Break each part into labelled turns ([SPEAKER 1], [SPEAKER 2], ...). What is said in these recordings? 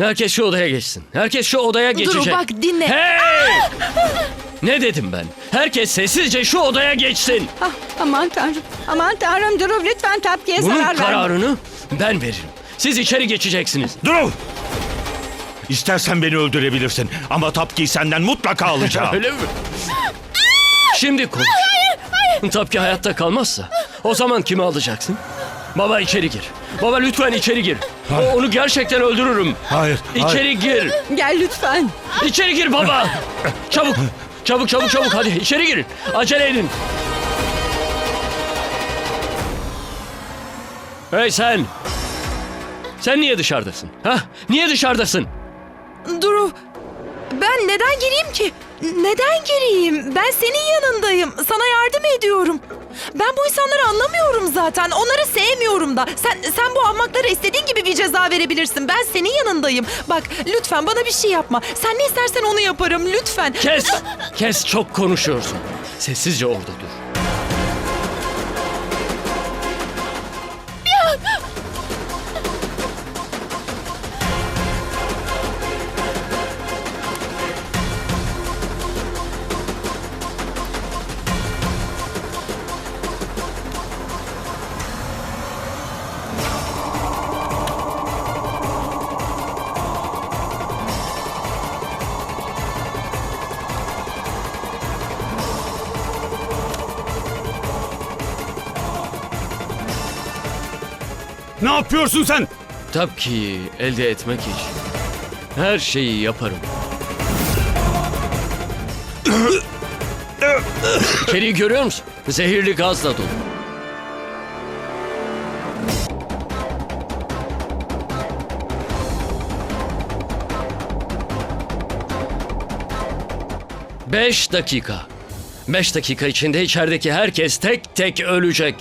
[SPEAKER 1] Herkes şu odaya geçsin. Herkes şu odaya geçecek.
[SPEAKER 2] Duru bak dinle.
[SPEAKER 1] Hey! ne dedim ben? Herkes sessizce şu odaya geçsin.
[SPEAKER 3] Ah, aman tanrım. Aman tanrım Duru lütfen Tapki'ye
[SPEAKER 1] Bunun
[SPEAKER 3] zarar verme.
[SPEAKER 1] kararını ben veririm. Siz içeri geçeceksiniz.
[SPEAKER 4] Dur! İstersen beni öldürebilirsin ama Tapki'yi senden mutlaka alacağım.
[SPEAKER 1] Öyle mi? Şimdi konuş. Tabii ki hayatta kalmazsa o zaman kimi alacaksın? Baba içeri gir. Baba lütfen içeri gir. O- Onu gerçekten öldürürüm.
[SPEAKER 4] Hayır,
[SPEAKER 1] İçeri gir.
[SPEAKER 3] Gel lütfen.
[SPEAKER 1] İçeri gir baba. Çabuk. Çabuk çabuk çabuk hadi içeri girin. Acele edin. Hey sen. Sen niye dışarıdasın? Ha? Niye dışarıdasın?
[SPEAKER 2] Duru, ben neden gireyim ki? Neden gireyim? Ben senin yanındayım. Sana yardım ediyorum. Ben bu insanları anlamıyorum zaten. Onları sevmiyorum da. Sen sen bu ahmaklara istediğin gibi bir ceza verebilirsin. Ben senin yanındayım. Bak lütfen bana bir şey yapma. Sen ne istersen onu yaparım. Lütfen.
[SPEAKER 1] Kes. Kes çok konuşuyorsun. Sessizce orada dur.
[SPEAKER 4] Yapıyorsun sen?
[SPEAKER 1] Tabii ki elde etmek için. Her şeyi yaparım. İçeriği görüyor musun? Zehirli gazla dolu. Beş dakika. Beş dakika içinde içerideki herkes tek tek ölecek.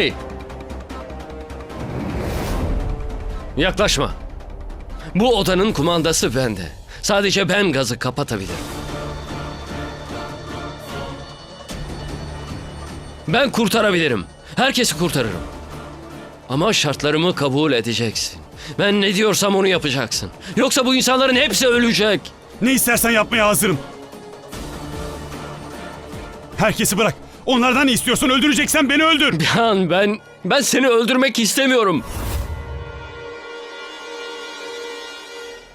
[SPEAKER 1] Hey! Yaklaşma. Bu odanın kumandası bende. Sadece ben gazı kapatabilirim. Ben kurtarabilirim. Herkesi kurtarırım. Ama şartlarımı kabul edeceksin. Ben ne diyorsam onu yapacaksın. Yoksa bu insanların hepsi ölecek.
[SPEAKER 4] Ne istersen yapmaya hazırım. Herkesi bırak. Onlardan ne istiyorsan öldüreceksen beni öldür.
[SPEAKER 1] Han ben ben seni öldürmek istemiyorum.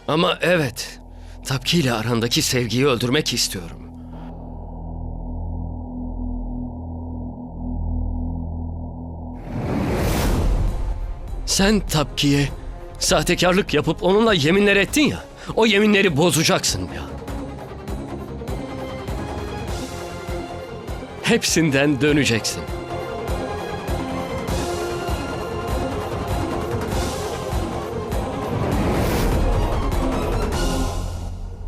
[SPEAKER 1] Ama evet, Tapki ile arandaki sevgiyi öldürmek istiyorum. Sen Tapki'ye sahtekarlık yapıp onunla yeminler ettin ya. O yeminleri bozacaksın ya. Hepsinden döneceksin.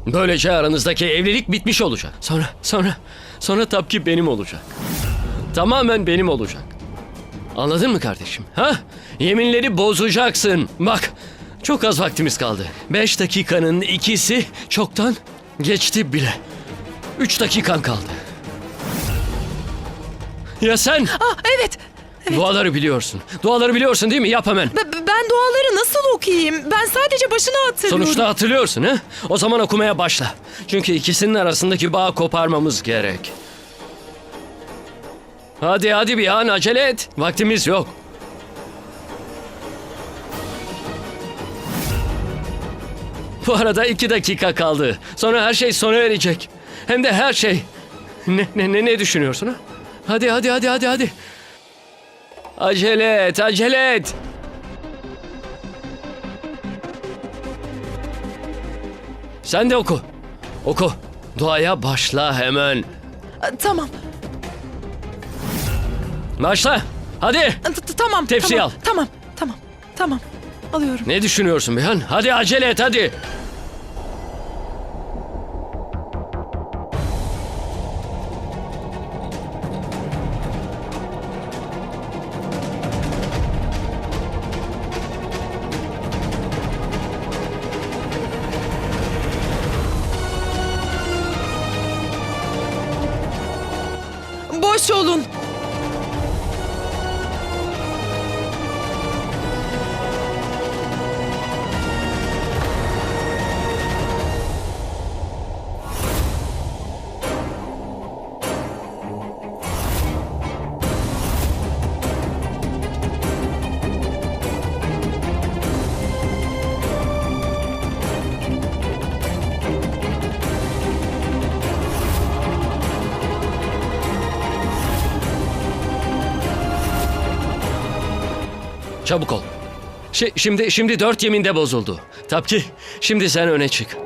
[SPEAKER 1] Böylece aranızdaki evlilik bitmiş olacak. Sonra, sonra, sonra Tapki benim olacak. Tamamen benim olacak. Anladın mı kardeşim? Ha? Yeminleri bozacaksın. Bak, çok az vaktimiz kaldı. Beş dakikanın ikisi çoktan geçti bile. Üç dakikan kaldı. Ya sen?
[SPEAKER 2] Ah evet.
[SPEAKER 1] Duaları biliyorsun. Duaları biliyorsun değil mi? Yap hemen.
[SPEAKER 2] B- b- ben duaları nasıl okuyayım? Ben sadece başını hatırlıyorum.
[SPEAKER 1] Sonuçta hatırlıyorsun ha? O zaman okumaya başla. Çünkü ikisinin arasındaki bağı koparmamız gerek. Hadi hadi bir an acele et. Vaktimiz yok. Bu arada iki dakika kaldı. Sonra her şey sona erecek. Hem de her şey. Ne, ne, ne, ne düşünüyorsun ha? Hadi hadi hadi hadi hadi. Acele et acele et. Sen de oku. Oku. Duaya başla hemen.
[SPEAKER 2] Ah, Tamam.
[SPEAKER 1] Başla. Hadi.
[SPEAKER 2] T- t- Tamam. Tamam,
[SPEAKER 1] al.
[SPEAKER 2] Tamam. Tamam. Tamam. Alıyorum.
[SPEAKER 1] Ne düşünüyorsun Bihan? Hadi acele et hadi. Çabuk ol. Şi- şimdi şimdi dört yeminde bozuldu. Tapki şimdi sen öne çık.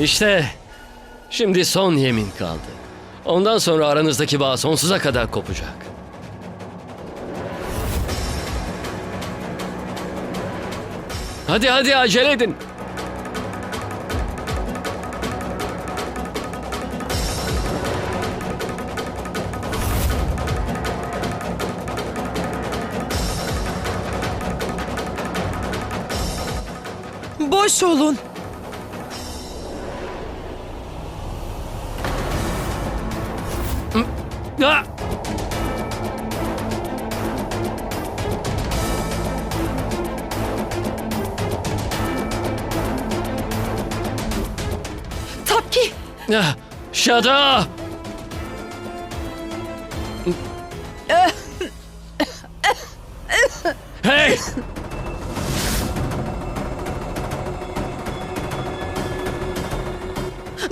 [SPEAKER 1] İşte şimdi son yemin kaldı. Ondan sonra aranızdaki bağ sonsuza kadar kopacak. Hadi hadi acele edin.
[SPEAKER 2] Boş olun. Tapki.
[SPEAKER 1] Ah! Shut up! Hey!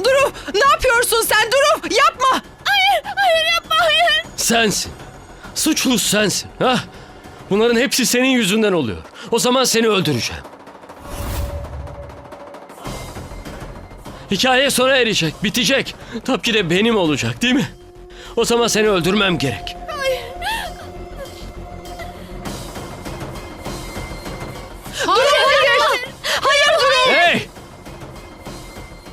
[SPEAKER 2] Duru ne yapıyorsun sen Duru? Yapma. Hayır hayır yapma hayır.
[SPEAKER 1] Sensin. Suçlu sensin. Ha? Bunların hepsi senin yüzünden oluyor. O zaman seni öldüreceğim. Hikaye sona erecek, bitecek. Tabii de benim olacak değil mi? O zaman seni öldürmem gerek.
[SPEAKER 2] Duru hayır. Hayır Duru.
[SPEAKER 1] Hey!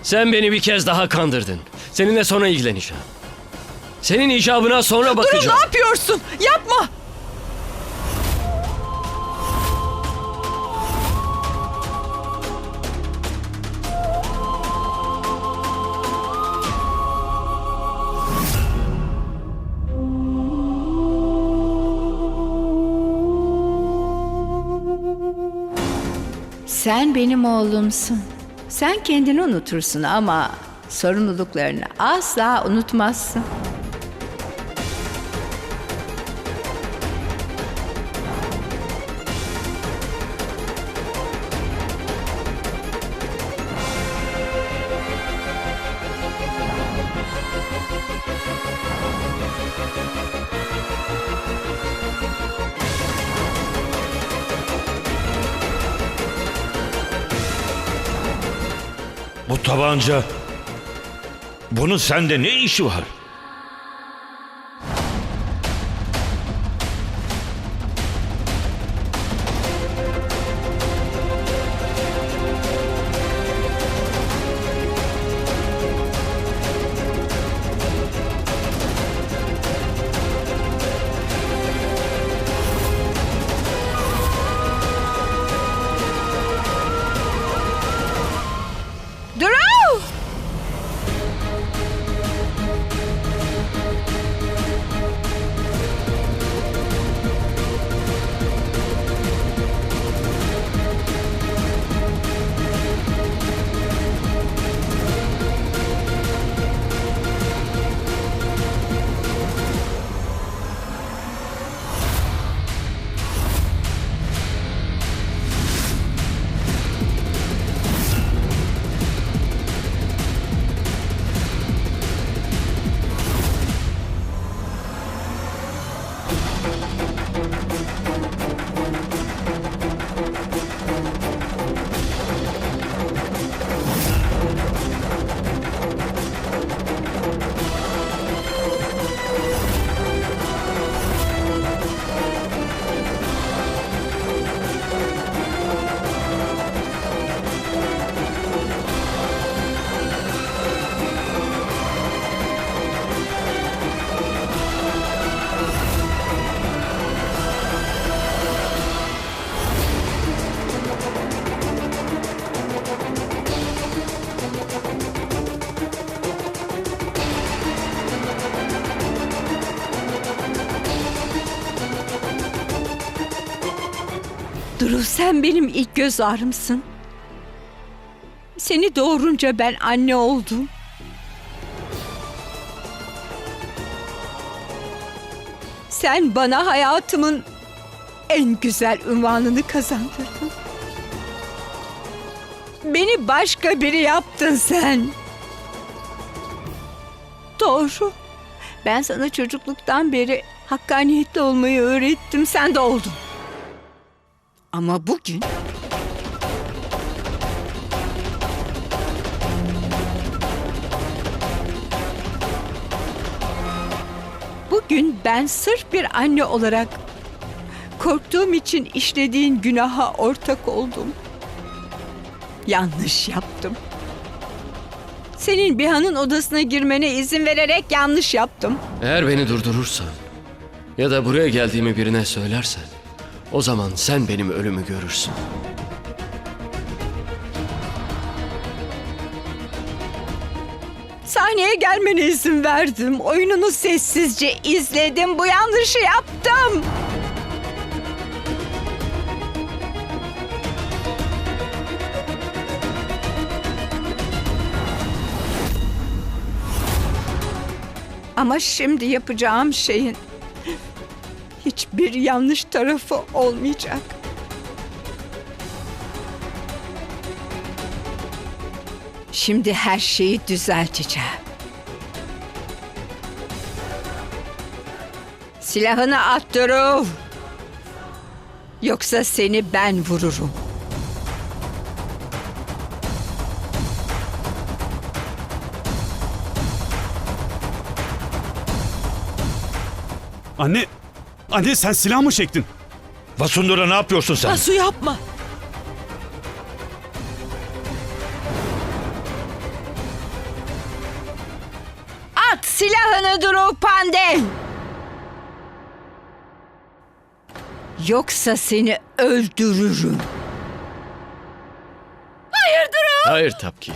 [SPEAKER 1] Sen beni bir kez daha kandırdın. Seninle sonra ilgileneceğim. Senin icabına sonra bakacağım.
[SPEAKER 2] ne yapıyorsun? Yapma.
[SPEAKER 3] Sen benim oğlumsun. Sen kendini unutursun ama sorumluluklarını asla unutmazsın.
[SPEAKER 4] Tabanca... Bunun sende ne işi var?
[SPEAKER 3] Sen benim ilk göz ağrımsın. Seni doğurunca ben anne oldum. Sen bana hayatımın en güzel ünvanını kazandırdın. Beni başka biri yaptın sen. Doğru. Ben sana çocukluktan beri hakkaniyetli olmayı öğrettim. Sen de oldun. Ama bugün... Bugün ben sırf bir anne olarak korktuğum için işlediğin günaha ortak oldum. Yanlış yaptım. Senin Biha'nın odasına girmene izin vererek yanlış yaptım.
[SPEAKER 1] Eğer beni durdurursan ya da buraya geldiğimi birine söylersen o zaman sen benim ölümü görürsün.
[SPEAKER 3] Sahneye gelmene izin verdim. Oyununu sessizce izledim. Bu yanlışı yaptım. Ama şimdi yapacağım şeyin hiçbir yanlış tarafı olmayacak. Şimdi her şeyi düzelteceğim. Silahını at Duru. Yoksa seni ben vururum.
[SPEAKER 5] Anne, anne sen silah mı çektin?
[SPEAKER 4] Vasundura ne yapıyorsun sen?
[SPEAKER 2] Asu yapma.
[SPEAKER 3] At silahını Duru Pandey. Yoksa seni öldürürüm.
[SPEAKER 1] Hayır Tapki.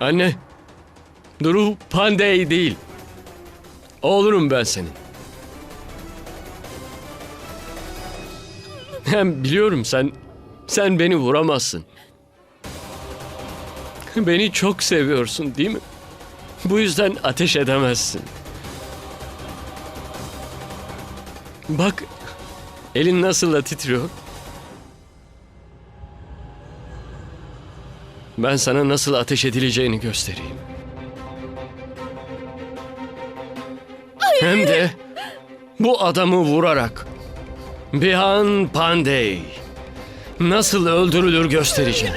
[SPEAKER 1] Anne. Duru Pandey değil. Oğlunum ben senin. Hem biliyorum sen sen beni vuramazsın. Beni çok seviyorsun değil mi? Bu yüzden ateş edemezsin. Bak elin nasıl da titriyor. Ben sana nasıl ateş edileceğini göstereyim. Hem de bu adamı vurarak. Bihan Pandey. Nasıl öldürülür göstereceğim.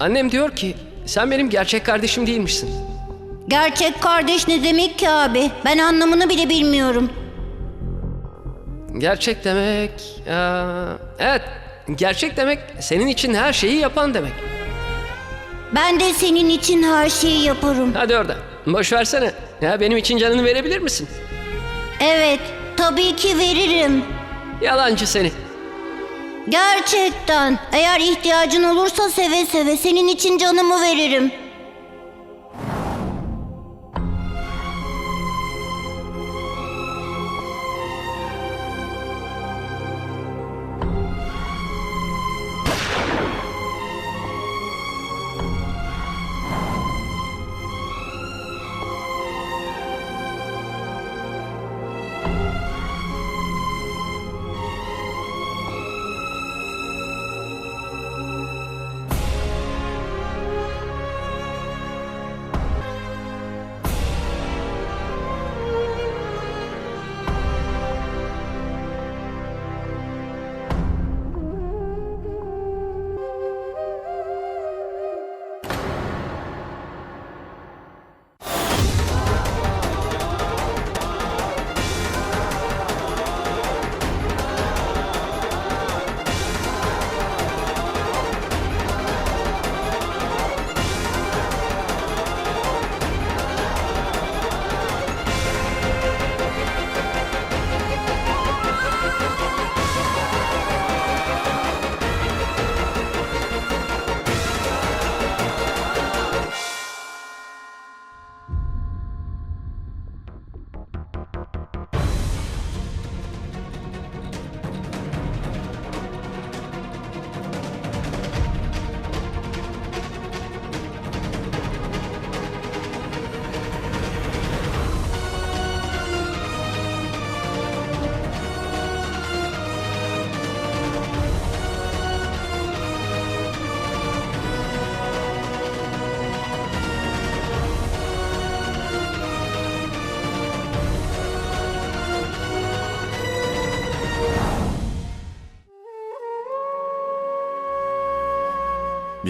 [SPEAKER 1] Annem diyor ki sen benim gerçek kardeşim değilmişsin.
[SPEAKER 6] Gerçek kardeş ne demek ki abi? Ben anlamını bile bilmiyorum.
[SPEAKER 1] Gerçek demek... eee, evet, gerçek demek senin için her şeyi yapan demek.
[SPEAKER 6] Ben de senin için her şeyi yaparım.
[SPEAKER 1] Hadi orada. Boş versene. Ya benim için canını verebilir misin?
[SPEAKER 6] Evet, tabii ki veririm.
[SPEAKER 1] Yalancı seni.
[SPEAKER 6] Gerçekten. Eğer ihtiyacın olursa seve seve senin için canımı veririm.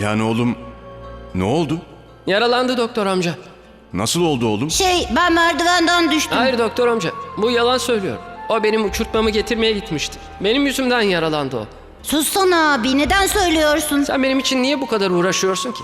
[SPEAKER 7] Yani oğlum ne oldu?
[SPEAKER 1] Yaralandı doktor amca.
[SPEAKER 7] Nasıl oldu oğlum?
[SPEAKER 6] Şey, ben merdivenden düştüm.
[SPEAKER 1] Hayır doktor amca. Bu yalan söylüyor. O benim uçurtmamı getirmeye gitmişti. Benim yüzümden yaralandı o.
[SPEAKER 6] Sussana abi, neden söylüyorsun?
[SPEAKER 1] Sen benim için niye bu kadar uğraşıyorsun ki?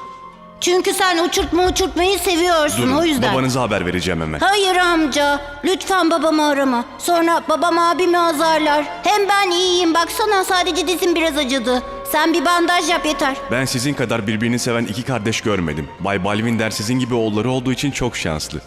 [SPEAKER 6] Çünkü sen uçurtma uçurtmayı seviyorsun
[SPEAKER 7] Durun
[SPEAKER 6] o yüzden.
[SPEAKER 7] babanıza haber vereceğim hemen.
[SPEAKER 6] Hayır amca. Lütfen babamı arama. Sonra babam abimi azarlar. Hem ben iyiyim. Baksana sadece dizim biraz acıdı. Sen bir bandaj yap yeter.
[SPEAKER 7] Ben sizin kadar birbirini seven iki kardeş görmedim. Bay Balvinder sizin gibi oğulları olduğu için çok şanslı.